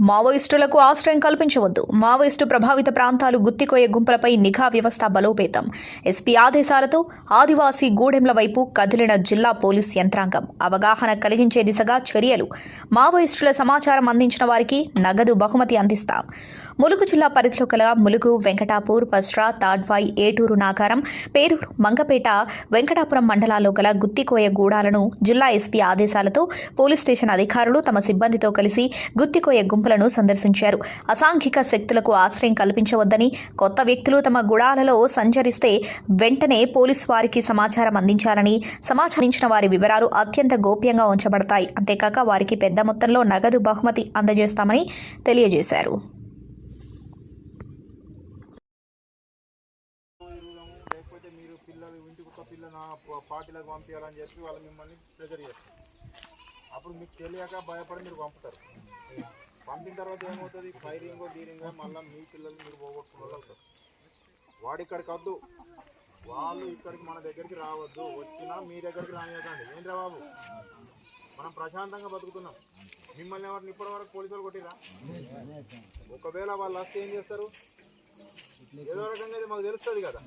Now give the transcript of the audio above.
మావోయిస్టులకు ఆశ్రయం కల్పించవద్దు. మావోయిస్టు ప్రభావిత ప్రాంతాలు గుత్తికోయ గుంపులపై నిఘా వ్యవస్థ బలోపేతం. ఎస్పీ ఆదేశాలతో ఆదివాసీ గూడెంల వైపు కదిలిన జిల్లా పోలీస్ యంత్రాంగం. అవగాహన కలిగించే దిశగా చర్యలు. మావోయిస్టుల సమాచారం అందించిన వారికి నగదు బహుమతి అందిస్తాం. ములుగు జిల్లా పరిధిలో కల ములుగు వెంకటాపూర్ పస్రా తాడ్వాయి ఏటూరు నాగారం పేరూరు మంగపేట వెంకటాపురం మండలాల్లో గల గుత్తికోయ గూడాలను జిల్లా ఎస్పీ ఆదేశాలతో పోలీస్ స్టేషన్ అధికారులు తమ సిబ్బందితో కలిసి గుత్తికోయ గుంపులను సందర్శించారు. అసాంఘిక శక్తులకు ఆశ్రయం కల్పించవద్దని కొత్త వ్యక్తులు తమ గుడాలలో సంచరిస్తే వెంటనే పోలీసు వారికి సమాచారం అందించాలని సమాచారించిన వారి వివరాలు అత్యంత గోప్యంగా ఉంచబడతాయి. అంతేకాక వారికి పెద్ద మొత్తంలో నగదు బహుమతి అందజేస్తామని తెలియజేశారు. పార్టీలకు పంపించాలని చెప్పి వాళ్ళు మిమ్మల్ని ప్రెజర్ చేస్తారు అప్పుడు మీకు తెలియక భయపడి మీరు పంపుతారు. పంపిన తర్వాత ఏమవుతుంది? ఫైరింగ్ డీరింగ్ మళ్ళీ మీ పిల్లలు మీరు పోగొట్టుకున్న వాళ్ళు వాడు ఇక్కడికి వద్దు. వాళ్ళు ఇక్కడికి మన దగ్గరికి రావద్దు. వచ్చినా మీ దగ్గరికి రానివ్వకండి ఏం బాబు? మనం ప్రశాంతంగా బతుకుతున్నాం. మిమ్మల్ని ఎవరిని ఇప్పటి వరకు పోలీసులు కొట్టిరా? ఒకవేళ వాళ్ళు వస్తే ఏం చేస్తారు? ఏదో రకంగా ఇది మాకు తెలుస్తుంది కదా.